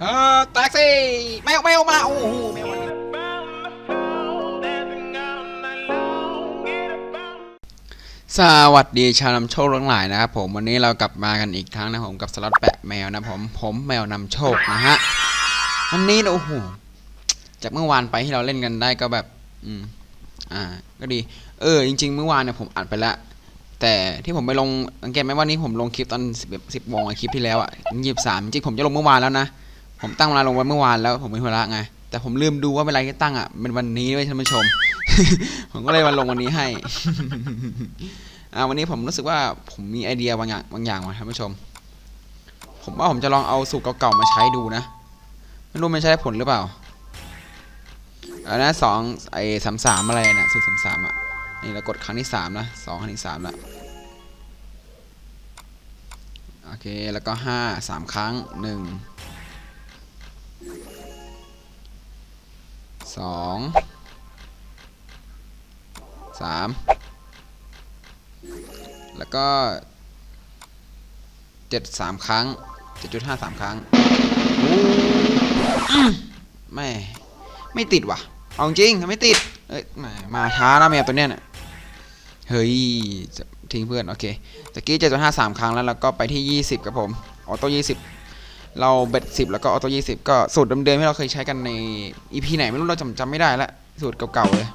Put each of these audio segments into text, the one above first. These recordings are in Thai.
เออแท็กซี่แมวแมวมา โอ้โหแมวมาสวัสดีชาวนำโชคทั้งหลายนะครับผมวันนี้เรากลับมากันอีกครั้งนะผมกับสล็อตแปะแมวนะผมผมแมวนำโชคนะฮะวันนี้นะโอ้โหจากเมื่อวานไปที่เราเล่นกันได้ก็แบบ อืมอ่า ก็ดี เออ จริง ๆ เมื่อวานเนี่ยผมอัดไปแล้วแต่ที่ผมไปลงสังเกตไหมว่านี้ผมลงคลิปตอนสิบสิบโมงคลิปที่แล้วอะยี่สิบสามจริงผมจะลงเมื่อวานแล้วนะ ผมตั้งเวลาลงไว้เมื่อวานแล้วผมไม่ธุระไง แต่ผมลืมดูว่าเวลาที่ตั้งอะเป็นวันนี้ด้วยท่านผู้ชม ผมก็เลยมาลงวันนี้ให้อ่าวันนี้ผมรู้สึกว่าผมมีไอเดียบางอย่างบางอย่างมาท่านผู้ชม ผมว่าผมจะลองเอาสูตรเก่าๆมาใช้ดูนะไม่รู้มันใช้ผลหรือเปล่าอันนั้นสองไอ้สามสามอะไรนะสูตรสามสามอะนี่เรากดครั้งที่สามนะสองครั้งที่สามละโอเคแล้วก็ห้าสามครั้งหนึ่ง สองสามแล้วก็เจ็ดสามครั้งเจ็ดจุดห้าสามครั้งอู้อื้อแม่ ไม่ติดว่ะ เอาจริงไม่ติด เอ้ย มาช้านะแมวตัวเนี้ยน่ะเฮ้ย ทิ้งเพื่อน โอเคตะกี้เจ็ดจุดห้าสามครั้งแล้วแล้วก็ไปที่ยี่สิบครับผม ออโต้ยี่สิบ เราเบ็ดสิบแล้วก็ออโต้ยี่สิบก็สูตรเดิมๆที่เราเคยใช้กันในอีพีไหนไม่รู้เราจำจำไม่ได้ละสูตรเก่าๆเลย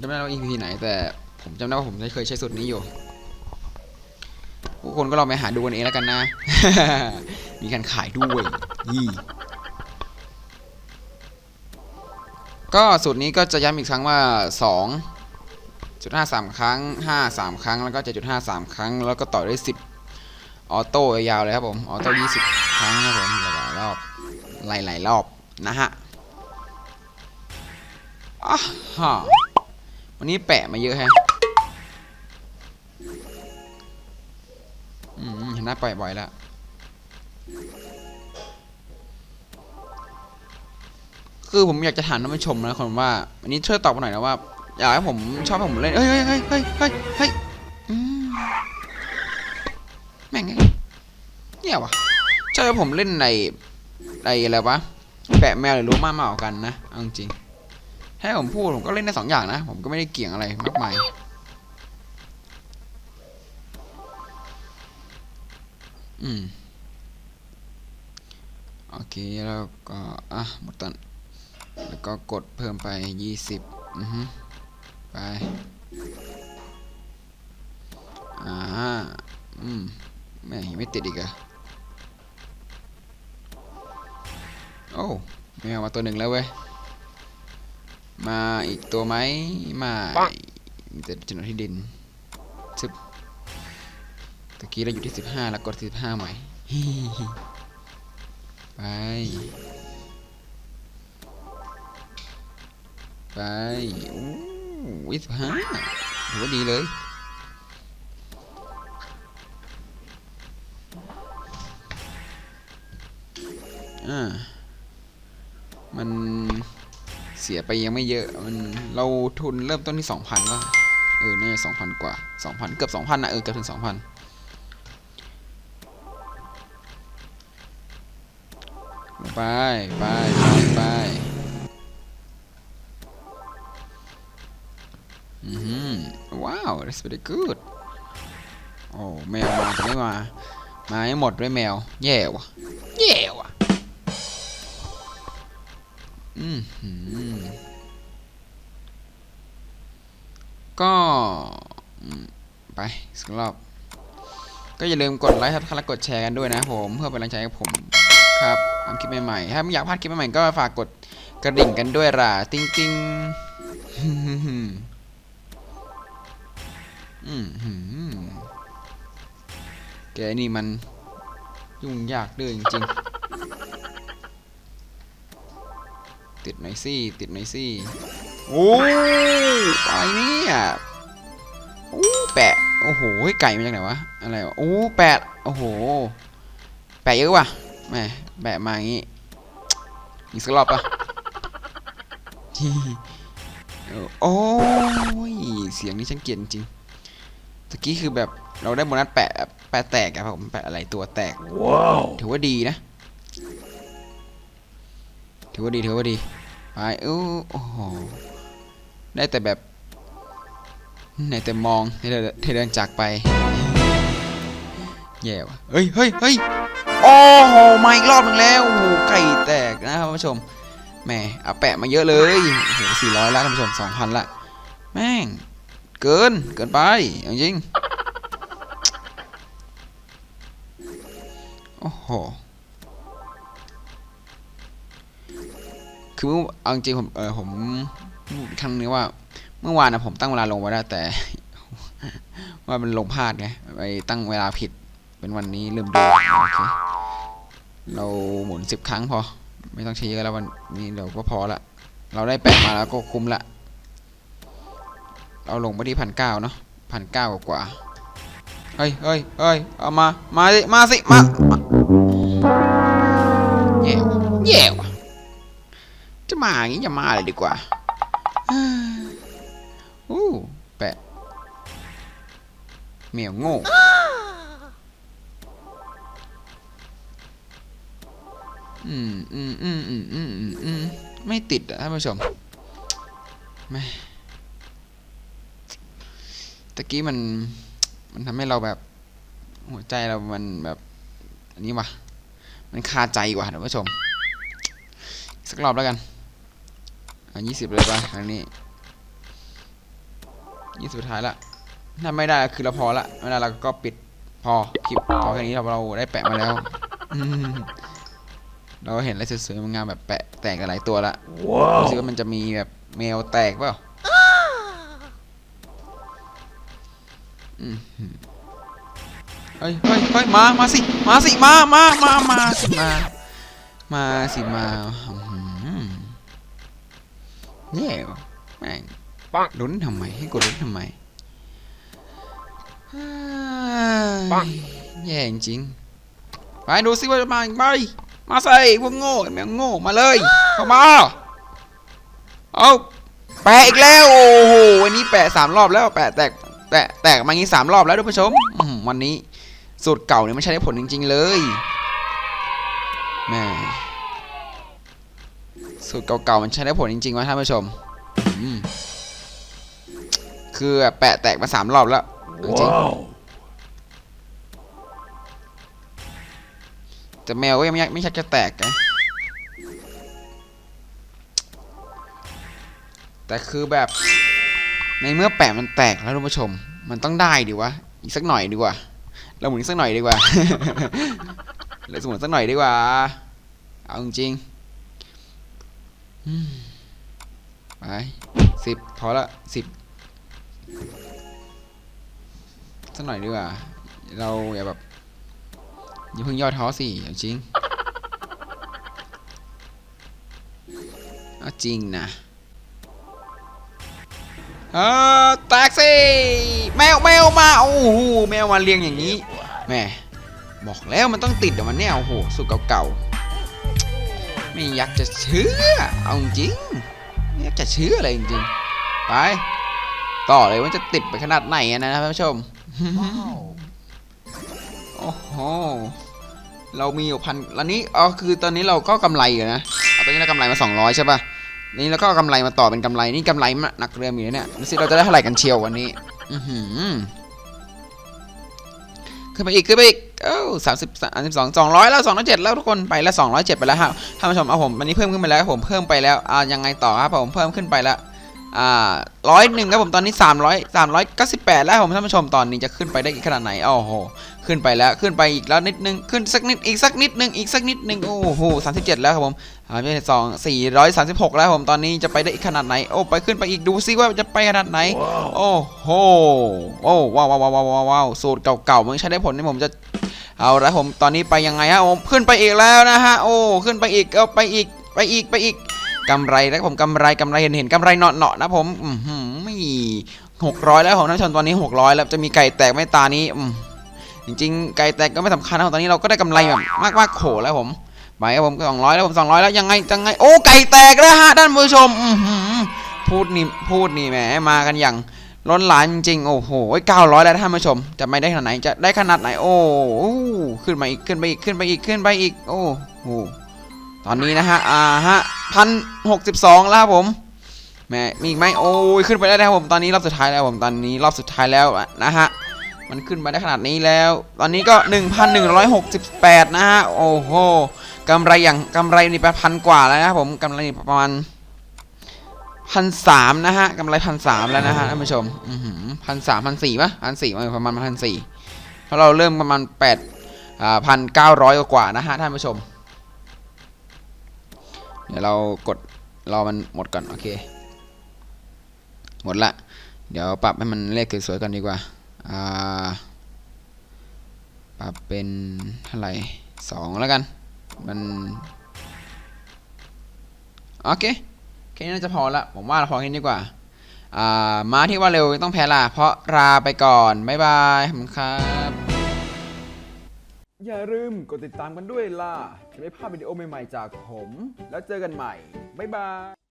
จำไม่ได้ว่าอีพีไหนแต่ผมจำได้ว่าผมเคยใช้สูตรนี้อยู่ทุกคนก็ลองไปหาดูกันเองแล้วกันนะ มีการขายด้วยยี่ก็สูตรนี้ก็จะย้ำอีกครั้งว่า 2 จุดห้าสามครั้งห้าสามครั้ง แล้วก็เจ็ดจุดห้าสามครั้ง แล้วก็ต่อด้วยสิบออโต้ยาวเลยครับผม ออโต้ยี่สิบครั้งครับผมหลายรอบ หลายๆรอบนะฮะอะฮะวันนี้แปะมาเยอะแฮะอืมเห็นหน้าปล่อยบ่อยแล้วคือผมอยากจะถามท่านผู้ชมนะคนว่าอันนี้ช่วยตอบมาหน่อยนะว่า อยากให้ผมชอบให้ผมเล่นเฮ้ยเฮ้ยเฮ้ยเฮ้ยเฮ้ยเฮ้ยแม่งไงเนี่ยวะชอบให้ผมเล่นในในอะไรวะแปะแมวหรือรู้มากมากกว่ากันนะเอาจริงให้ผมพูดผมก็เล่นได้สองอย่างนะ ผมก็ไม่ได้เกี่ยงอะไรมากมายอืมโอเคแล้วก็อะหมดตอนแล้วก็กดเพิ่มไปยี่สิบอือฮึ อ่าอืมแม่งยังไม่ติดอีกเหรอะโอ้แมวมาตัวหนึ่งแล้วเว้ย มาอีกตัวไหมไม่มีแต่จนวนที่ดินสิบตะกี้เราอยู่ที่สิบห้าแล้วกดสิบห้าใหม่ไป ไปโอ้ วิสิบห้าถือว่าดีเลยอ่ามันเสียไปยังไม่เยอะ มันเราทุนเริ่มต้นที่สองพันว่าเออ น่าจะสองพันกว่าสองพันเกือบสองพันนะเออ เกือบถึงสองพันไป ไป that's very good โอ้แมวมาจะไม่มา มาให้หมดด้วยแมว แย่ว่ะ แย่ว่ะ อืมก็ไปสักรอบ ก็อย่าลืมกดไลค์ครับและกดแชร์กันด้วยนะผมเพื่อเป็นกำลังใจให้ผมครับทำคลิปใหม่ๆ ถ้าไม่อยากพลาดคลิปใหม่ๆ ก็ฝากกดกระดิ่งกันด้วยล่ะ ติ๊งติ๊ง อืมหืมแกนี่มัน ยุ่งยากเด้วยจริงๆ ติดหน่อยสิติดหน่อยสิโอ้อะไรเนี่ยโอ้แปะ โอ้โห ไก่มาจากไหนวะ อะไรวะ โอ้แปะ โอ้โห แปะเยอะว่ะแหม่แปะมาอย่างงี้ อีกสักรอบปะโอ้ย เสียงนี้ฉันเกลียดจริง ตะกี้คือแบบเราได้โบนัสแปะแบบแปะแตกอะครับผมแปะอะไรตัวแตก Wow. ถือว่าดีนะ ถือว่าดีถือว่าดีไปอู้โอ้โหได้แต่แบบไหนแต่มองที่เดินที่เดินจากไปแย่ว่ะเฮ้ยเฮ้ยเฮ้ยโอ้โหมาอีกรอบหนึงแล้วโอ้โหไก่แตกนะครับท่านผู้ชมแหมเอาแปะมาเยอะเลยโอ้โหสี่ร้อยละท่านผู้ชมสองพันละแม่ง เกิน เกินไปเอาจริง โอ้โห คือเอาจริงผม เออผมพูดครั้งนึงว่า เมื่อวานนะผมตั้งเวลาลงไว้แล้วแต่ ว่ามันลงพลาดไง ไปตั้งเวลาผิด เป็นวันนี้ลืมดูโอเค เราหมุนสิบครั้งพอ ไม่ต้องใช้เยอะแล้ววันนี้เราก็พอละ เราได้แปะมาแล้วก็คุ้มละ เราลงไปที่พันเก้าเนาะพันเก้ากว่าเฮ้ยเฮ้ยเฮ้ยเอามา มาสิ มาสิ มาแย่แย่ว่ะจะมาอย่างนี้จะมาเลยดีกว่าอู้แปะเหมียวโง่อืมอืมอืมอืมอืมอืมอืมไม่ติดอะท่านผู้ชมไม่ ตะกี้มันมันทำให้เราแบบหัวใจเรามันแบบอันนี้วะมันคาใจกว่าท่านผู้ชม สักรอบแล้วกันอะยี่สิบเลยไปครั้งนี้ยี่สิบสุดท้ายละถ้าไม่ได้คือเราพอละไม่ได้เราก็ปิดพอคลิปพอแค่นี้เราเราได้แปะมาแล้วอืมเราเห็นอะไรสวยๆงามๆแบบแปะแตกหลายตัวละรู้ Wow. สึกว่ามันจะมีแบบแมวแตกเปล่า เฮ้ยเฮ้ยเฮ้ยมา มาสิ มาสิ มา มา มา มาสิมา มาสิมาอื้อหือแย่ว่ะแม่งปังลุ้นทำไม ให้กดลุ้นทำไมปังแย่จริงๆไปดูสิว่าจะมาอีกไหมมาใส่พวกโง่ไอ้แมวโง่มาเลย เข้ามา เอาแปะอีกแล้ว โอ้โหวันนี้แปะสามรอบแล้ว แปะแตก แตะแตกมางี้สามรอบแล้วท่านผู้ชมอื้อหือวันนี้สูตรเก่าเนี่ยไม่ใช่ได้ผลจริง ๆ เลยแม่สูตรเก่าๆมันใช้ได้ผลจริงๆวะท่านผู้ชมอืมคือแปะแตกมาสามรอบแล้วจริง Wow. ๆแต่แมวก็ยังไม่ไม่ชักจะแตกนะแต่คือแบบ ในเมื่อแปะมันแตกแล้วท่านผู้ชม มันต้องได้ดิวะ อีกสักหน่อยดีกว่า เราหมุนอีกสักหน่อยดีกว่าเราหมุนสักหน่อยดีกว่า เอาจริงไปสิบพอละสิบสักหน่อยดีกว่า เราอย่าแบบอย่าเพิ่งย่อท้อสิเอาจริงเอาจริงนะ เออแตกสิแมวแมวมาโอ้โหแมวมาเรียงอย่างนี้แม่บอกแล้วมันต้องติดเดี๋ยวมันเนี่ยโอ้โหสูตเก่าๆไม่อยากจะเชื่อเอาจริงไม่อยากจะเชื่ออะไรจริงๆไปต่อเลยว่าจะติดไปขนาดไหนอะนะท่านผู้ชมโอ้โหเรามีอยู่พันแล้วนี้อ๋อคือตอนนี้เราก็กำไรอยู่นะตอนนี้เรากำไรมา 200 ใช่ป่ะ นี่เราก็เอากำไรมาต่อเป็นกำไรนี่กำไรมันหนักเรือมีเนี่ยดูสิเราจะได้เท่าไหร่กันเชียววันนี้ อือหือขึ้นไปอีกขึ้นไปอีกเอ้าสามสิบสามสิบสองสองร้อยแล้วสองร้อยเจ็ดแล้วทุกคนไปแล้วสองร้อยเจ็ดไปแล้วครับท่านผู้ชมเอาผมอันนี้เพิ่มขึ้นไปแล้วผมเพิ่มไปแล้วอ่ายังไงต่อครับผมเพิ่มขึ้นไปแล้วอ่าร้อยหนึ่งครับผมตอนนี้สามร้อยสามร้อยเก้าสิบแปดแล้วผมท่านผู้ชมตอนนี้จะขึ้นไปได้อีกขนาดไหนโอ้โหขึ้นไปแล้วขึ้นไปอีกแล้วนิดนึงขึ้นสักนิดอีกสักนิดนึงอีกสักนิดนึงโอ้โหสามสิบเจ็ดแล้วครับผม อ่าไม่ใช่สองสี่ร้อยสามสิบหกแล้วครับผมตอนนี้จะไปได้อีกขนาดไหน โอ้ไปขึ้นไปอีกดูซิว่าจะไปขนาดไหน Wow. โอ้โหโอ้ว้าวว้าวว้าวว้าวว้าวสูตรเก่าๆมันใช้ได้ผลนี่ผมจะเอาละผมตอนนี้ไปยังไงฮะผมขึ้นไปอีกแล้วนะฮะโอ้ขึ้นไปอีกเอาไปอีกไปอีกไปอีกกำไรแล้วผมกำไรกำไรเห็นเห็นกำไรเนาะเนาะนะผมอืมหืมไม่หกร้อยแล้วของท่านผู้ชมตอนนี้หกร้อยแล้วจะมีไก่แตกไหม่ตานี้อืมจริงๆไก่แตกก็ไม่สำคัญนะตอนนี้เราก็ได้กำไรแบบมากมากๆโขแล้วผม ไปครับผมสองร้อยแล้วผมสองร้อยแล้วยังไงยังไงโอ้ไก่แตกแล้วฮะท่านผู้ชมพูดนี่พูดนี่แหมมากันอย่างล้นหลามจริงโอ้โหเก้าร้อยแล้วท่านผู้ชม จะไม่ได้ขนาดไหนจะได้ขนาดไหน โอ้ขึ้นมาอีกขึ้นไปอีกขึ้นไปอีกขึ้นไปอีก โอ้โหตอนนี้นะฮะอ่าฮะพันหกสิบสองแล้วครับผมแหมมีอีกไหมโอ้ยขึ้นไปได้แล้วผมตอนนี้รอบสุดท้ายแล้วผมตอนนี้รอบสุดท้ายแล้วนะฮะมันขึ้นมาได้ขนาดนี้แล้ว ตอนนี้ก็ 1,168 นะฮะ โอ้โห กำไรอย่างกำไรนี่ประพันกว่าแล้วนะครับผมกำไรนี่ประมาณพันสามนะฮะกำไรพันสามแล้วนะฮะท่านผู้ชมพันสามพันสี่ปะพันสี่ประมาณพันสี่เพราะเราเริ่มประมาณแปดพันเก้าร้อยกว่านะฮะท่านผู้ชม เดี๋ยวเรากดรอมันหมดก่อนโอเค หมดละ เดี๋ยวปรับให้มันเลขสวยๆก่อนดีกว่าปรับเป็นเท่าไหร่สองแล้วกัน มันโอเคแค่นี้น่าจะพอละผมว่าเราพอแค่นี้ดีกว่าอ่าม้าที่ว่าเร็วต้องแพ้ล่ะเพราะราไปก่อนบ๊ายบายขอบคุณครับ อย่าลืมกดติดตามกันด้วยล่ะจะไม่พลาพวิดีโอใหม่ๆจากผม แล้วเจอกันใหม่บ๊ายบาย